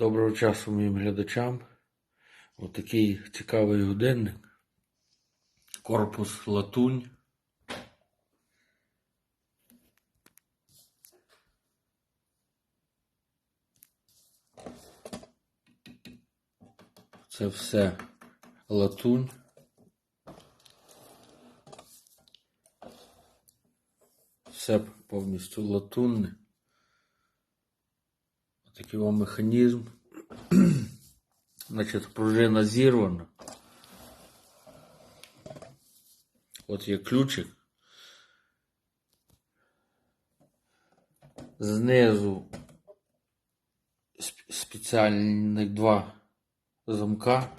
Доброго часу моїм глядачам. Отакий цікавий годинник. Корпус латунь. Це все латунь. Все повністю латунне. Такий вам механізм. Значить, пружина зірвана. От є ключик. Знизу сп- спеціальні два замка.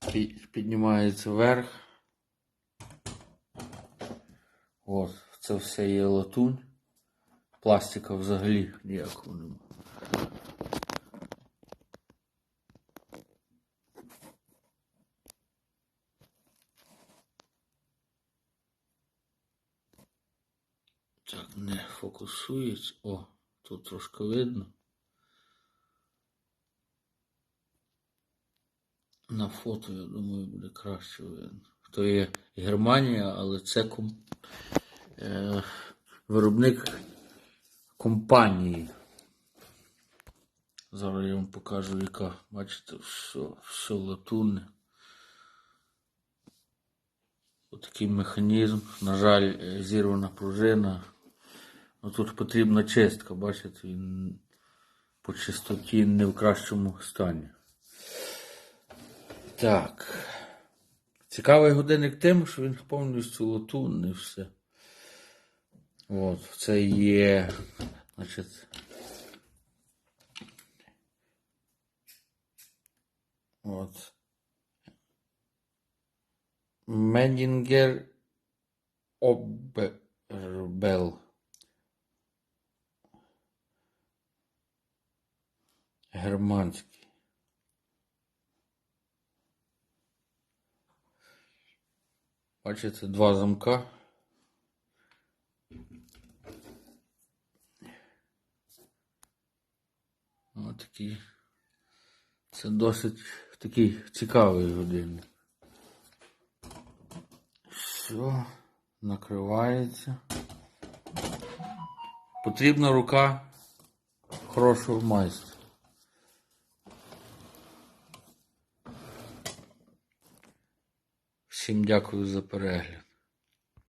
Пі- Піднімається вверх. От, це все є латунь. Пластика взагалі ніякого немає. Так, не фокусується. О, тут трошки видно. На фото, я думаю, буде краще видно. То є Германія, але це ком... е... виробник компанії. Зараз я вам покажу, яка. Бачите, все, все латунне. Отакий механізм. На жаль, е, зірвана пружина. Ну, тут потрібна чистка, бачите, він по чистоті не в кращому стані. Так. Цікавий годинник тим, що він повністю латунний все. От, це є, значить. От. Медінгер Обербел. Германський. Бачите, два замка. Ось. Це досить такий цікавий годинник. Все, накривається. Потрібна рука хорошого майстра. Всім дякую за перегляд.